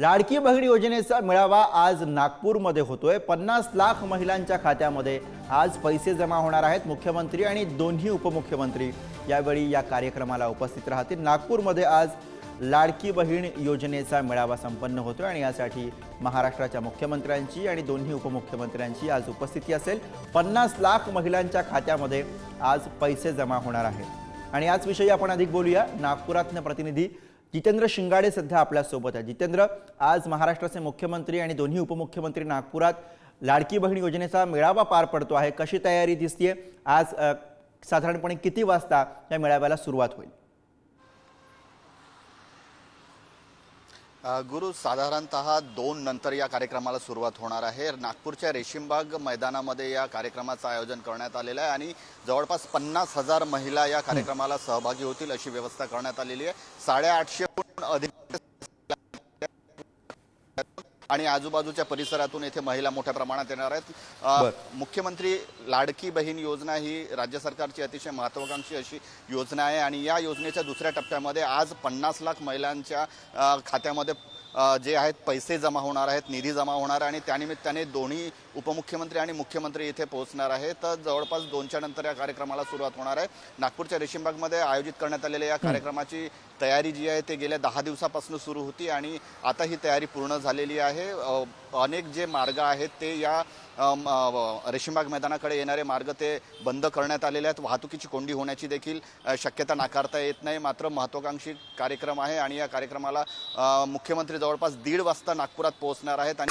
लाडकी बहीण योजनेचा मेळावा आज नागपूरमध्ये होतोय. पन्नास लाख महिलांच्या खात्यामध्ये आज पैसे जमा होणार आहेत मुख्यमंत्री आणि दोन्ही उपमुख्यमंत्री. यावेळी या कार्यक्रमाला उपस्थित राहतील. नागपूरमध्ये आज लाडकी बहीण योजनेचा मेळावा संपन्न होतोय आणि यासाठी महाराष्ट्राच्या मुख्यमंत्र्यांची आणि दोन्ही उपमुख्यमंत्र्यांची आज उपस्थिती असेल. पन्नास लाख महिलांच्या खात्यामध्ये आज पैसे जमा होणार आहेत. आणि याच विषयी आपण अधिक बोलूया. नागपुरातनं प्रतिनिधी जितेंद्र शिंगाडे सध्या आपल्यासोबत आहे जितेंद्र आज महाराष्ट्राचे मुख्यमंत्री आणि दोन्ही उपमुख्यमंत्री नागपुरात लाडकी बहीण योजनेचा मेळावा पार पडतो आहे. कशी तयारी दिसतीये? आज साधारणपणे किती वाजता या मेळाव्याला सुरुवात होईल? गुरु साधारणतः दोन नंतर या कार्यक्रमाला सुरुवात होणार आहे. नागपूरच्या रेशीमबाग मैदानामध्ये या कार्यक्रमाचं आयोजन करण्यात आलेलं आहे आणि जवळपास पन्नास हजार महिला या कार्यक्रमाला सहभागी होतील अशी व्यवस्था करण्यात आलेली आहे. साडेआठशेहून अधिक आणि आजूबाजूच्या परिसरातून येथे महिला मोठ्या प्रमाणात येणार आहेत. मुख्यमंत्री लाडकी बहीण योजना ही राज्य सरकारची अतिशय महत्वाकांक्षी अशी योजना आहे आणि या योजनेच्या दुसऱ्या टप्प्यामध्ये आज पन्नास लाख महिलांच्या खात्यामध्ये जे आहेत पैसे जमा होणार आहेत निधी जमा होणार आहे आणि त्यानिमित्ताने दोन्ही उपमुख्यमंत्री आणि मुख्यमंत्री इथे पोहोचणार आहेत. तर जवळपास दोनच्या नंतर या कार्यक्रमाला सुरुवात होणार आहे. नागपूरच्या रेशीमबागमध्ये आयोजित करण्यात आलेल्या या कार्यक्रमाची तयारी जी आहे ते गेल्या दहा दिवसापासून सुरू होती आणि आता ही तयारी पूर्ण झालेली आहे. अनेक जे मार्ग आहेत ते या रेशीमबाग मैदानाकडे येणारे मार्ग ते बंद करण्यात आलेले आहेत. वाहतुकीची कोंडी होण्याची देखील शक्यता नाकारता येत नाही. मात्र महत्वाकांक्षी कार्यक्रम आहे आणि या कार्यक्रमाला मुख्यमंत्री जवळपास दीड वाजता नागपुरात पोहोचणार आहेत आणि